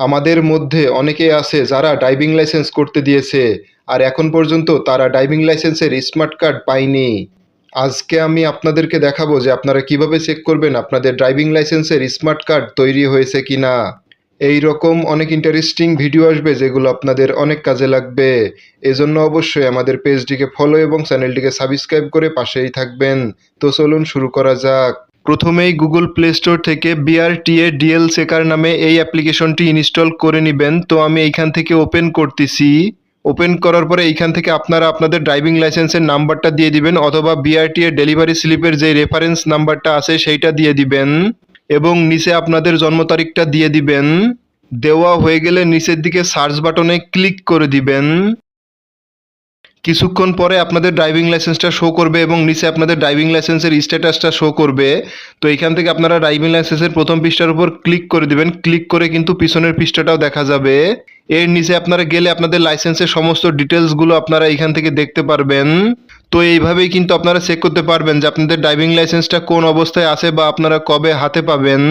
আমাদের মধ্যে অনেকে আছে যারা ড্রাইভিং লাইসেন্স করতে দিয়েছে, আর এখন পর্যন্ত তারা ড্রাইভিং লাইসেন্সের স্মার্ট কার্ড পায়নি। আজকে আমি আপনাদেরকে দেখাবো যে আপনারা কীভাবে চেক করবেন আপনাদের ড্রাইভিং লাইসেন্সের স্মার্ট কার্ড তৈরি হয়েছে কিনা। এই রকম অনেক ইন্টারেস্টিং ভিডিও আসবে যেগুলো আপনাদের অনেক কাজে লাগবে। এজন্য অবশ্যই আমাদের পেজটিকে ফলো এবং চ্যানেলটিকে সাবস্ক্রাইব করে পাশেই থাকবেন। তো চলুন শুরু করা যাক। প্রথমেই গুগল প্লে স্টোর থেকে বিআরটিএ ডিএল চেকার নামে এই অ্যাপ্লিকেশনটি ইনস্টল করে নেবেন। তো আমি এইখান থেকে ওপেন করতেছি। ওপেন করার পরে এইখান থেকে আপনারা আপনাদের ড্রাইভিং লাইসেন্সের নাম্বারটা দিয়ে দিবেন অথবা বিআরটিএ ডেলিভারি স্লিপের যে রেফারেন্স নাম্বারটা আছে সেইটা দিয়ে দিবেন এবং নিচে আপনাদের জন্ম তারিখটা দিয়ে দিবেন। দেওয়া হয়ে গেলে নিচের দিকে সার্চ বাটনে ক্লিক করে দিবেন। কিছুক্ষণ পরে আপনাদের ড্রাইভিং লাইসেন্সটা শো করবে এবং নিচে আপনাদের ড্রাইভিং লাইসেন্সের স্ট্যাটাসটা শো করবে। তো এখান থেকে আপনারা ড্রাইভিং লাইসেন্সের প্রথম পৃষ্ঠার উপর ক্লিক করে দিবেন। ক্লিক করে কিন্তু পিছনের পৃষ্ঠাটাও দেখা যাবে। এর নিচে আপনারা গেলে আপনাদের লাইসেন্সের সমস্ত ডিটেলসগুলো আপনারা এখান থেকে দেখতে পারবেন। তো এইভাবেই কিন্তু আপনারা চেক করতে পারবেন যে আপনাদের ড্রাইভিং লাইসেন্সটা কোন অবস্থায় আছে বা আপনারা কবে হাতে পাবেন।